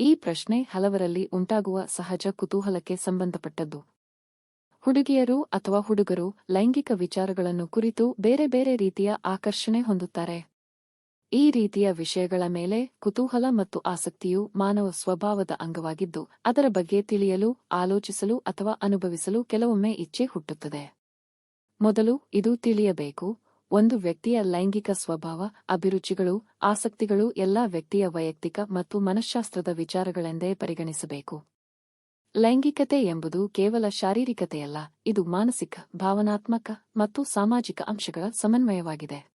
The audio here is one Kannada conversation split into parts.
ಈ ಪ್ರಶ್ನೆ ಹಲವರಲ್ಲಿ ಉಂಟಾಗುವ ಸಹಜ ಕುತೂಹಲಕ್ಕೆ ಸಂಬಂಧಪಟ್ಟದ್ದು. ಹುಡುಗಿಯರು ಅಥವಾ ಹುಡುಗರು ಲೈಂಗಿಕ ವಿಚಾರಗಳನ್ನು ಕುರಿತು ಬೇರೆ ಬೇರೆ ರೀತಿಯ ಆಕರ್ಷಣೆ ಹೊಂದುತ್ತಾರೆ. ಈ ರೀತಿಯ ವಿಷಯಗಳ ಮೇಲೆ ಕುತೂಹಲ ಮತ್ತು ಆಸಕ್ತಿಯು ಮಾನವ ಸ್ವಭಾವದ ಅಂಗವಾಗಿದ್ದು, ಅದರ ಬಗ್ಗೆ ತಿಳಿಯಲು, ಆಲೋಚಿಸಲು ಅಥವಾ ಅನುಭವಿಸಲು ಕೆಲವೊಮ್ಮೆ ಇಚ್ಛೆ ಹುಟ್ಟುತ್ತದೆ. ಮೊದಲು ಇದು ತಿಳಿಯಬೇಕು ಒಂದು ವ್ಯಕ್ತಿಯ ಲೈಂಗಿಕ ಸ್ವಭಾವ, ಅಭಿರುಚಿಗಳು, ಆಸಕ್ತಿಗಳು ಎಲ್ಲಾ ವ್ಯಕ್ತಿಯ ವೈಯಕ್ತಿಕ ಮತ್ತು ಮನಃಶಾಸ್ತ್ರದ ವಿಚಾರಗಳೆಂದೇ ಪರಿಗಣಿಸಬೇಕು. ಲೈಂಗಿಕತೆ ಎಂಬುದು ಕೇವಲ ಶಾರೀರಿಕತೆಯಲ್ಲ, ಇದು ಮಾನಸಿಕ, ಭಾವನಾತ್ಮಕ ಮತ್ತು ಸಾಮಾಜಿಕ ಅಂಶಗಳ ಸಮನ್ವಯವಾಗಿದೆ.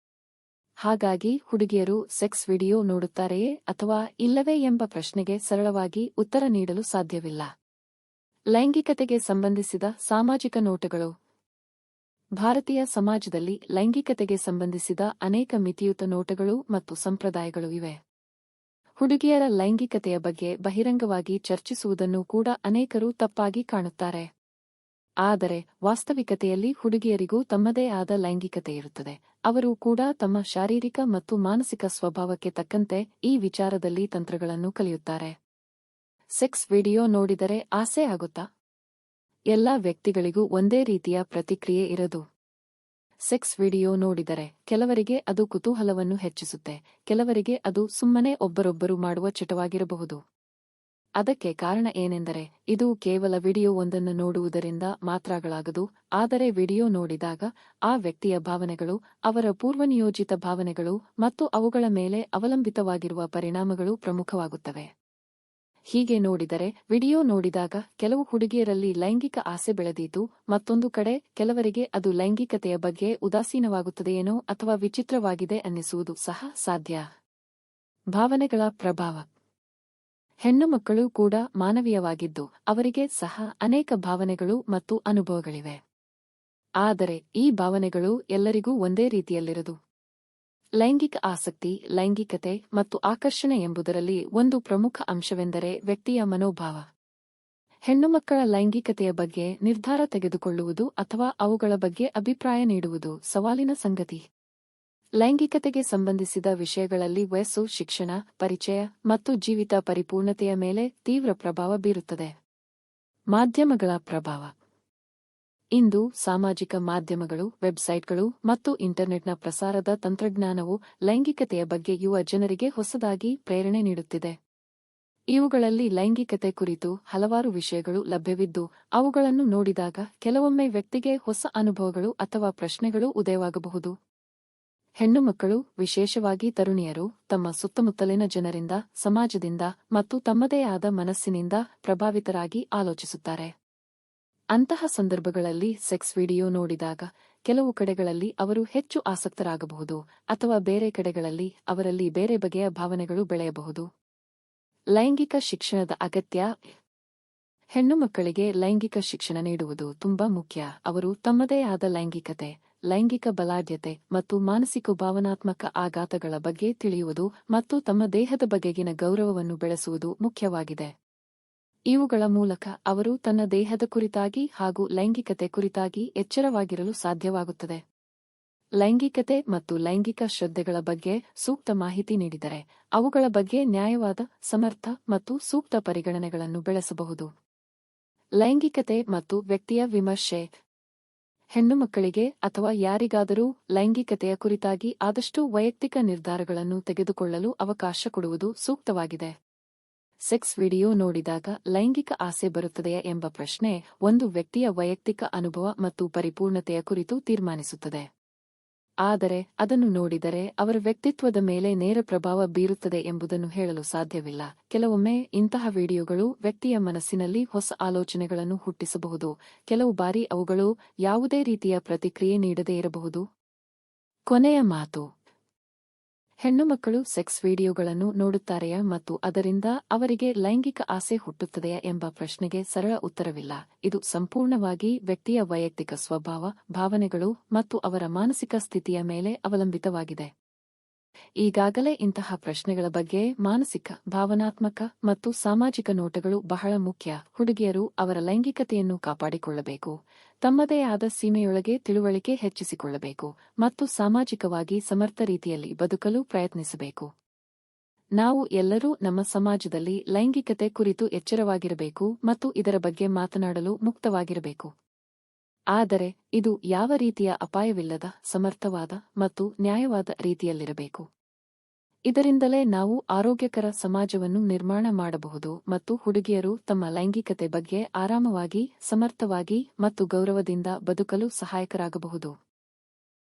ಹಾಗಾಗಿ ಹುಡುಗಿಯರು ಸೆಕ್ಸ್ ವಿಡಿಯೋ ನೋಡುತ್ತಾರೆಯೇ ಅಥವಾ ಇಲ್ಲವೇ ಎಂಬ ಪ್ರಶ್ನೆಗೆ ಸರಳವಾಗಿ ಉತ್ತರ ನೀಡಲು ಸಾಧ್ಯವಿಲ್ಲ. ಲೈಂಗಿಕತೆಗೆ ಸಂಬಂಧಿಸಿದ ಸಾಮಾಜಿಕ ನೋಟಗಳು ಭಾರತೀಯ ಸಮಾಜದಲ್ಲಿ ಲೈಂಗಿಕತೆಗೆ ಸಂಬಂಧಿಸಿದ ಅನೇಕ ಮಿತಿಯುತ ನೋಟಗಳು ಮತ್ತು ಸಂಪ್ರದಾಯಗಳು ಇವೆ. ಹುಡುಗಿಯರ ಲೈಂಗಿಕತೆಯ ಬಗ್ಗೆ ಬಹಿರಂಗವಾಗಿ ಚರ್ಚಿಸುವುದನ್ನು ಕೂಡ ಅನೇಕರು ತಪ್ಪಾಗಿ ಕಾಣುತ್ತಾರೆ. ಆದರೆ ವಾಸ್ತವಿಕತೆಯಲ್ಲಿ ಹುಡುಗಿಯರಿಗೂ ತಮ್ಮದೇ ಆದ ಲೈಂಗಿಕತೆ ಇರುತ್ತದೆ. ಅವರು ಕೂಡ ತಮ್ಮ ಶಾರೀರಿಕ ಮತ್ತು ಮಾನಸಿಕ ಸ್ವಭಾವಕ್ಕೆ ತಕ್ಕಂತೆ ಈ ವಿಚಾರದಲ್ಲಿ ತಂತ್ರಗಳನ್ನು ಕಲಿಯುತ್ತಾರೆ. ಸೆಕ್ಸ್ ವಿಡಿಯೋ ನೋಡಿದರೆ ಆಸೆ ಆಗುತ್ತಾ? ಎಲ್ಲಾ ವ್ಯಕ್ತಿಗಳಿಗೂ ಒಂದೇ ರೀತಿಯ ಪ್ರತಿಕ್ರಿಯೆ ಇರದು. ಸೆಕ್ಸ್ ವಿಡಿಯೋ ನೋಡಿದರೆ ಕೆಲವರಿಗೆ ಅದು ಕುತೂಹಲವನ್ನು ಹೆಚ್ಚಿಸುತ್ತೆ, ಕೆಲವರಿಗೆ ಅದು ಸುಮ್ಮನೆ ಒಬ್ಬರೊಬ್ಬರು ಮಾಡುವ ಚಟವಾಗಿರಬಹುದು. ಅದಕ್ಕೆ ಕಾರಣ ಏನೆಂದರೆ, ಇದು ಕೇವಲ ವಿಡಿಯೋ ಒಂದನ್ನು ನೋಡುವುದರಿಂದ ಮಾತ್ರಗಳಾಗದು, ಆದರೆ ವಿಡಿಯೋ ನೋಡಿದಾಗ ಆ ವ್ಯಕ್ತಿಯ ಭಾವನೆಗಳು, ಅವರ ಪೂರ್ವನಿಯೋಜಿತ ಭಾವನೆಗಳು ಮತ್ತು ಅವುಗಳ ಮೇಲೆ ಅವಲಂಬಿತವಾಗಿರುವ ಪರಿಣಾಮಗಳು ಪ್ರಮುಖವಾಗುತ್ತವೆ. ಹೀಗೆ ನೋಡಿದರೆ, ವಿಡಿಯೋ ನೋಡಿದಾಗ ಕೆಲವು ಹುಡುಗಿಯರಲ್ಲಿ ಲೈಂಗಿಕ ಆಸೆ ಬೆಳೆದೀತು ಮತ್ತೊಂದು ಕಡೆ ಕೆಲವರಿಗೆ ಅದು ಲೈಂಗಿಕತೆಯ ಬಗ್ಗೆ ಉದಾಸೀನವಾಗುತ್ತದೆಯೇನೋ ಅಥವಾ ವಿಚಿತ್ರವಾಗಿದೆ ಅನ್ನಿಸುವುದು ಸಹ ಸಾಧ್ಯ. ಭಾವನೆಗಳ ಪ್ರಭಾವ. ಹೆಣ್ಣು ಮಕ್ಕಳು ಕೂಡ ಮಾನವೀಯವಾಗಿದ್ದು, ಅವರಿಗೆ ಸಹ ಅನೇಕ ಭಾವನೆಗಳು ಮತ್ತು ಅನುಭವಗಳಿವೆ. ಆದರೆ, ಈ ಭಾವನೆಗಳು ಎಲ್ಲರಿಗೂ ಒಂದೇ ರೀತಿಯಲ್ಲಿರದು ಲೈಂಗಿಕ ಆಸಕ್ತಿ, ಲೈಂಗಿಕತೆ ಮತ್ತು ಆಕರ್ಷಣೆ ಎಂಬುದರಲ್ಲಿ ಒಂದು ಪ್ರಮುಖ ಅಂಶವೆಂದರೆ ವ್ಯಕ್ತಿಯ ಮನೋಭಾವ. ಹೆಣ್ಣುಮಕ್ಕಳ ಲೈಂಗಿಕತೆಯ ಬಗ್ಗೆ ನಿರ್ಧಾರ ತೆಗೆದುಕೊಳ್ಳುವುದು ಅಥವಾ ಅವುಗಳ ಬಗ್ಗೆ ಅಭಿಪ್ರಾಯ ನೀಡುವುದು ಸವಾಲಿನ ಸಂಗತಿ. ಲೈಂಗಿಕತೆಗೆ ಸಂಬಂಧಿಸಿದ ವಿಷಯಗಳಲ್ಲಿ ವಯಸ್ಸು, ಶಿಕ್ಷಣ, ಪರಿಚಯ ಮತ್ತು ಜೀವಿತ ಪರಿಪೂರ್ಣತೆಯ ಮೇಲೆ ತೀವ್ರ ಪ್ರಭಾವ ಬೀರುತ್ತದೆ. ಮಾಧ್ಯಮಗಳ ಪ್ರಭಾವ. ಇಂದು ಸಾಮಾಜಿಕ ಮಾಧ್ಯಮಗಳು, ವೆಬ್ಸೈಟ್ಗಳು ಮತ್ತು ಇಂಟರ್ನೆಟ್ನ ಪ್ರಸಾರದ ತಂತ್ರಜ್ಞಾನವು ಲೈಂಗಿಕತೆಯ ಬಗ್ಗೆ ಯುವ ಜನರಿಗೆ ಹೊಸದಾಗಿ ಪ್ರೇರಣೆ ನೀಡುತ್ತಿದೆ. ಇವುಗಳಲ್ಲಿ ಲೈಂಗಿಕತೆ ಕುರಿತು ಹಲವಾರು ವಿಷಯಗಳು ಲಭ್ಯವಿದ್ದು, ಅವುಗಳನ್ನು ನೋಡಿದಾಗ ಕೆಲವೊಮ್ಮೆ ವ್ಯಕ್ತಿಗೆ ಹೊಸ ಅನುಭವಗಳು ಅಥವಾ ಪ್ರಶ್ನೆಗಳು ಉದಯವಾಗಬಹುದು. ಹೆಣ್ಣುಮಕ್ಕಳು ವಿಶೇಷವಾಗಿ ತರುಣಿಯರು, ತಮ್ಮ ಸುತ್ತಮುತ್ತಲಿನ ಜನರಿಂದ, ಸಮಾಜದಿಂದ ಮತ್ತು ತಮ್ಮದೇ ಆದ ಮನಸ್ಸಿನಿಂದ ಪ್ರಭಾವಿತರಾಗಿ ಆಲೋಚಿಸುತ್ತಾರೆ. ಅಂತಹ ಸಂದರ್ಭಗಳಲ್ಲಿ ಸೆಕ್ಸ್ ವಿಡಿಯೋ ನೋಡಿದಾಗ ಕೆಲವು ಕಡೆಗಳಲ್ಲಿ ಅವರು ಹೆಚ್ಚು ಆಸಕ್ತರಾಗಬಹುದು ಅಥವಾ ಬೇರೆ ಕಡೆಗಳಲ್ಲಿ ಅವರಲ್ಲಿ ಬೇರೆ ಬಗೆಯ ಭಾವನೆಗಳು ಬೆಳೆಯಬಹುದು. ಲೈಂಗಿಕ ಶಿಕ್ಷಣದ ಅಗತ್ಯ ಹೆಣ್ಣು ಮಕ್ಕಳಿಗೆ ಲೈಂಗಿಕ ಶಿಕ್ಷಣ ನೀಡುವುದು ತುಂಬಾ ಮುಖ್ಯ. ಅವರು ತಮ್ಮದೇ ಆದ ಲೈಂಗಿಕತೆ, ಲೈಂಗಿಕ ಬಲಾಢ್ಯತೆ ಮತ್ತು ಮಾನಸಿಕ ಭಾವನಾತ್ಮಕ ಆಘಾತಗಳ ಬಗ್ಗೆ ತಿಳಿಯುವುದು ಮತ್ತು ತಮ್ಮ ದೇಹದ ಬಗೆಗಿನ ಗೌರವವನ್ನು ಬೆಳೆಸುವುದು ಮುಖ್ಯವಾಗಿದೆ. ಇವುಗಳ ಮೂಲಕ ಅವರು ತನ್ನ ದೇಹದ ಕುರಿತಾಗಿ ಹಾಗೂ ಲೈಂಗಿಕತೆ ಕುರಿತಾಗಿ ಎಚ್ಚರವಾಗಿರಲು ಸಾಧ್ಯವಾಗುತ್ತದೆ. ಲೈಂಗಿಕತೆ ಮತ್ತು ಲೈಂಗಿಕ ಶ್ರದ್ಧೆಗಳ ಬಗ್ಗೆ ಸೂಕ್ತ ಮಾಹಿತಿ ನೀಡಿದರೆ, ಅವುಗಳ ಬಗ್ಗೆ ನ್ಯಾಯವಾದ, ಸಮರ್ಥ ಮತ್ತು ಸೂಕ್ತ ಪರಿಗಣನೆಗಳನ್ನು ಬೆಳೆಸಬಹುದು. ಲೈಂಗಿಕತೆ ಮತ್ತು ವ್ಯಕ್ತಿಯ ವಿಮರ್ಶೆ. ಹೆಣ್ಣು ಮಕ್ಕಳಿಗೆ ಅಥವಾ ಯಾರಿಗಾದರೂ ಲೈಂಗಿಕತೆಯ ಕುರಿತಾಗಿ ಆದಷ್ಟು ವೈಯಕ್ತಿಕ ನಿರ್ಧಾರಗಳನ್ನು ತೆಗೆದುಕೊಳ್ಳಲು ಅವಕಾಶ ಕೊಡುವುದು ಸೂಕ್ತವಾಗಿದೆ. ಸೆಕ್ಸ್ ವಿಡಿಯೋ ನೋಡಿದಾಗ ಲೈಂಗಿಕ ಆಸೆ ಬರುತ್ತದೆಯೇ ಎಂಬ ಪ್ರಶ್ನೆ ಒಂದು ವ್ಯಕ್ತಿಯ ವೈಯಕ್ತಿಕ ಅನುಭವ ಮತ್ತು ಪರಿಪೂರ್ಣತೆಯ ಕುರಿತು ತೀರ್ಮಾನಿಸುತ್ತದೆ. ಆದರೆ ಅದನ್ನು ನೋಡಿದರೆ ಅವರ ವ್ಯಕ್ತಿತ್ವದ ಮೇಲೆ ನೇರ ಪ್ರಭಾವ ಬೀರುತ್ತದೆ ಎಂಬುದನ್ನು ಹೇಳಲು ಸಾಧ್ಯವಿಲ್ಲ. ಕೆಲವೊಮ್ಮೆ ಇಂತಹ ವಿಡಿಯೋಗಳು ವ್ಯಕ್ತಿಯ ಮನಸ್ಸಿನಲ್ಲಿ ಹೊಸ ಆಲೋಚನೆಗಳನ್ನು ಹುಟ್ಟಿಸಬಹುದು. ಕೆಲವು ಬಾರಿ ಅವುಗಳು ಯಾವುದೇ ರೀತಿಯ ಪ್ರತಿಕ್ರಿಯೆ ನೀಡದೇ ಇರಬಹುದು. ಕೊನೆಯ ಮಾತು. ಹೆಣ್ಣು ಮಕ್ಕಳು ಸೆಕ್ಸ್ ವಿಡಿಯೋಗಳನ್ನು ನೋಡುತ್ತಾರೆಯಾ ಮತ್ತು ಅದರಿಂದ ಅವರಿಗೆ ಲೈಂಗಿಕ ಆಸೆ ಹುಟ್ಟುತ್ತದೆಯಾ ಎಂಬ ಪ್ರಶ್ನೆಗೆ ಸರಳ ಉತ್ತರವಿಲ್ಲ. ಇದು ಸಂಪೂರ್ಣವಾಗಿ ವ್ಯಕ್ತಿಯ ವೈಯಕ್ತಿಕ ಸ್ವಭಾವ, ಭಾವನೆಗಳು ಮತ್ತು ಅವರ ಮಾನಸಿಕ ಸ್ಥಿತಿಯ ಮೇಲೆ ಅವಲಂಬಿತವಾಗಿದೆ. ಈಗಾಗಲೇ ಇಂತಹ ಪ್ರಶ್ನೆಗಳ ಬಗ್ಗೆ ಮಾನಸಿಕ, ಭಾವನಾತ್ಮಕ ಮತ್ತು ಸಾಮಾಜಿಕ ನೋಟಗಳು ಬಹಳ ಮುಖ್ಯ. ಹುಡುಗಿಯರು ಅವರ ಲೈಂಗಿಕತೆಯನ್ನು ಕಾಪಾಡಿಕೊಳ್ಳಬೇಕು. ತಮ್ಮದೇ ಆದ ಸೀಮೆಯೊಳಗೆ ತಿಳುವಳಿಕೆ ಹೆಚ್ಚಿಸಿಕೊಳ್ಳಬೇಕು ಮತ್ತು ಸಾಮಾಜಿಕವಾಗಿ ಸಮರ್ಥ ರೀತಿಯಲ್ಲಿ ಬದುಕಲು ಪ್ರಯತ್ನಿಸಬೇಕು. ನಾವು ಎಲ್ಲರೂ ನಮ್ಮ ಸಮಾಜದಲ್ಲಿ ಲೈಂಗಿಕತೆ ಕುರಿತು ಎಚ್ಚರವಾಗಿರಬೇಕು ಮತ್ತು ಇದರ ಬಗ್ಗೆ ಮಾತನಾಡಲು ಮುಕ್ತವಾಗಿರಬೇಕು. ಆದರೆ ಇದು ಯಾವ ರೀತಿಯ ಅಪಾಯವಿಲ್ಲದ, ಸಮರ್ಥವಾದ ಮತ್ತು ನ್ಯಾಯವಾದ ರೀತಿಯಲ್ಲಿರಬೇಕು? ಇದರಿಂದಲೇ ನಾವು ಆರೋಗ್ಯಕರ ಸಮಾಜವನ್ನು ನಿರ್ಮಾಣ ಮಾಡಬಹುದು ಮತ್ತು ಹುಡುಗಿಯರು ತಮ್ಮ ಲೈಂಗಿಕತೆ ಬಗ್ಗೆ ಆರಾಮವಾಗಿ, ಸಮರ್ಥವಾಗಿ ಮತ್ತು ಗೌರವದಿಂದ ಬದುಕಲು ಸಹಾಯಕರಾಗಬಹುದು.